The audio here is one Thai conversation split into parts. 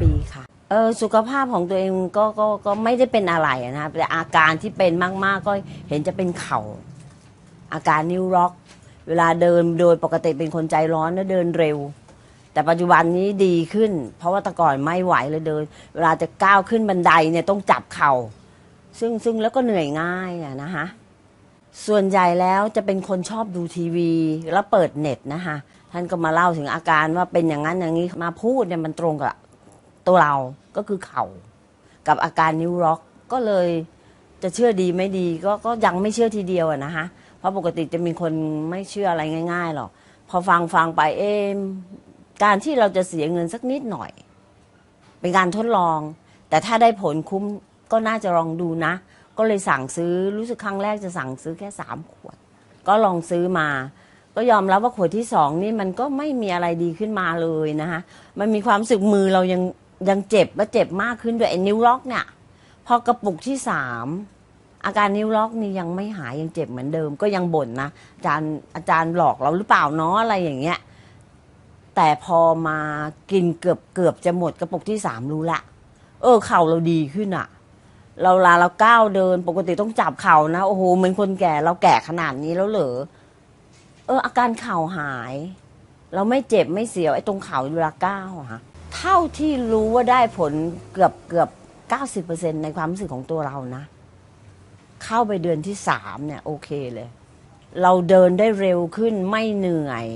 ปีค่ะเออสุขภาพของตัวเองก็ก็ก็ไม่ได้เป็นอะไรนะแต่อาการที่เป็นมากๆก็เห็นจะเป็นเข่า อาการนิ้วล็อก เวลาเดินโดยปกติเป็นคนใจร้อนแล้วเดินเร็ว แต่ปัจจุบันนี้ดีขึ้น เพราะว่าแต่ก่อนไม่ไหวเลยเดิน เวลาจะก้าวขึ้นบันไดเนี่ยต้องจับเข่า ซึ่งซึ่งแล้วก็เหนื่อยง่ายอะนะคะส่วนใหญ่แล้วจะเป็นคนชอบดูทีวี แล้วเปิดเน็ตนะคะท่านก็มาเล่าถึงอาการว่าเป็นอย่างนั้นอย่างนี้มาพูดเนี่ยมันตรงกับ ตัวเราก็คือเข่ากับอาการนิ้วล็อกก็เลยจะเชื่อดีไม่ดีก็ก็ยังไม่เชื่อทีเดียวอะนะคะเพราะปกติจะมีคนไม่เชื่ออะไรง่าย ๆหรอกพอฟังฟังไปเอมการที่เราจะเสียเงินสักนิดหน่อย เป็นการทดลอง แต่ถ้าได้ผลคุ้มก็น่าจะลองดูนะ ก็เลยสั่งซื้อรู้สึกครั้งแรกจะสั่งซื้อแค่สามขวด ก็ลองซื้อมา ก็ยอมรับว่าขวดที่สองนี่มันก็ไม่มีอะไรดีขึ้นมาเลยนะคะมันมีความสึกมือเรายัง ยังเจ็บและเจ็บมากขึ้นด้วยไอ้นิ้วล็อกเนี่ย พอกระปุกที่สามอาการนิ้วล็อกนี่ยังไม่หายยังเจ็บเหมือนเดิม ก็ยังบ่นนะอาจารย์อาจารย์หลอกเราหรือเปล่าเนาะอะไรอย่างเงี้ย แต่พอมากินเกือบเกือบจะหมดกระปุกที่สามรู้ละ เออเข่าเราดีขึ้นอะเราลาเราก้าวเดินปกติต้องจับเข่านะโอ้โหเหมือนคนแก่เราแก่ขนาดนี้แล้วเหรอเอออาการเข่าหาย เราไม่เจ็บไม่เสียวไอ้ตรงเข่าเวลาก้าวอะ เท่าที่รู้ว่าได้ผลเกือบเกือบเก้าสิบเปอร์เซ็นในความรู้สึกของตัวเรานะ เข้าไปเดือนที่สามเนี่ยโอเคเลย เราเดินได้เร็วขึ้นไม่เหนื่อย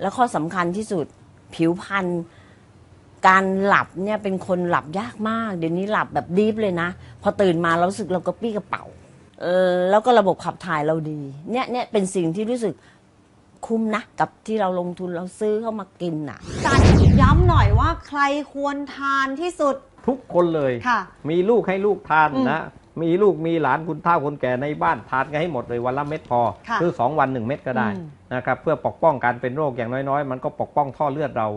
แล้วข้อสำคัญที่สุดผิวพรรณการหลับเนี่ยเป็นคนหลับยากมาก เดี๋ยวนี้หลับแบบดีฟเลยนะ พอตื่นมาเรารู้สึกเรากระปี้กระเป๋าแล้วก็ระบบขับถ่ายเราดี เนี่ยเนี่ยเป็นสิ่งที่รู้สึก คุ้มนะกับที่เราลงทุนเราซื้อเข้ามากินน่ะอาจารย์ย้ำหน่อยว่าใครควรทานที่สุด ทุกคนเลย ค่ะมีลูกให้ลูกทานอืมนะ มีลูกมีหลานคุณเฒ่าคนแก่ในบ้านทานกันให้หมดเลยวันละเม็ดพอค่ะคือ2วัน 1 เม็ดก็ได้อืม นะครับเพื่อปกป้องการเป็นโรคอย่างน้อยๆ มันก็ปกป้องท่อเลือดเรา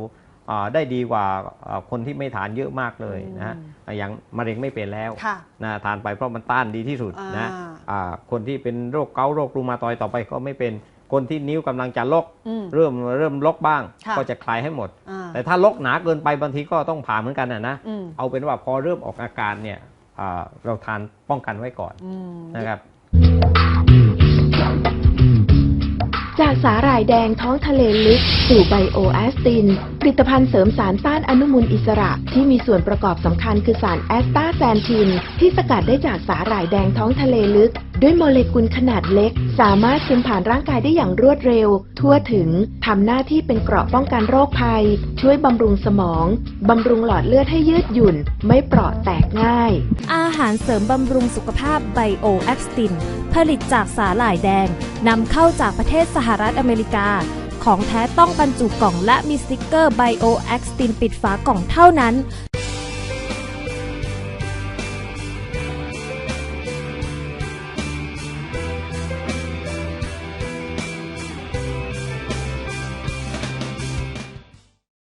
อ่าได้ดีกว่าอ่าคนที่ไม่ทานเยอะมากเลยนะอย่างมะเร็งไม่เป็นแล้ว ค่ะ นะทานไปเพราะมันต้านดีที่สุดนะอ่าอ่าคนที่เป็นโรคเกาต์โรครูมาตอยด์ต่อไปก็ไม่เป็น คนที่นิ้วกำลังจะลกอืมเริ่มเริ่มลกบ้างค่ะก็จะคลายให้หมดอ่าแต่ถ้าลกหนาเกินไปบางทีก็ต้องผ่าเหมือนกันนะนะอืมเอาเป็นว่าพอเริ่มออกอาการเนี่ยอ่าเราทานป้องกันไว้ก่อนอืมนะครับ จากสาหร่ายแดงท้องทะเลลึก สู่ไบโอแอสติน ผลิตภัณฑ์เสริมสารต้านอนุมูลอิสระที่มีส่วนประกอบสำคัญคือสารแอสตาแซนทิน ที่สกัดได้จากสาหร่ายแดงท้องทะเลลึก ด้วยโมเลกุลขนาดเล็ก สามารถซึมผ่านร่างกายได้อย่างรวดเร็ว ทั่วถึงทำหน้าที่เป็นเกราะป้องกันโรคภัย ช่วยบำรุงสมองบำรุงหลอดเลือดให้ยืดหยุ่น ไม่เปราะแตกง่าย อาหารเสริมบำรุงสุขภาพไบโอแอคติน ผลิตจากสาหร่ายแดงนำเข้าจากประเทศสหหรัฐอเมริกา ของแท้ต้องบรรจุกล่องและมีสติกเกอร์ไบโอแอคตินปิดฝากล่องเท่านั้น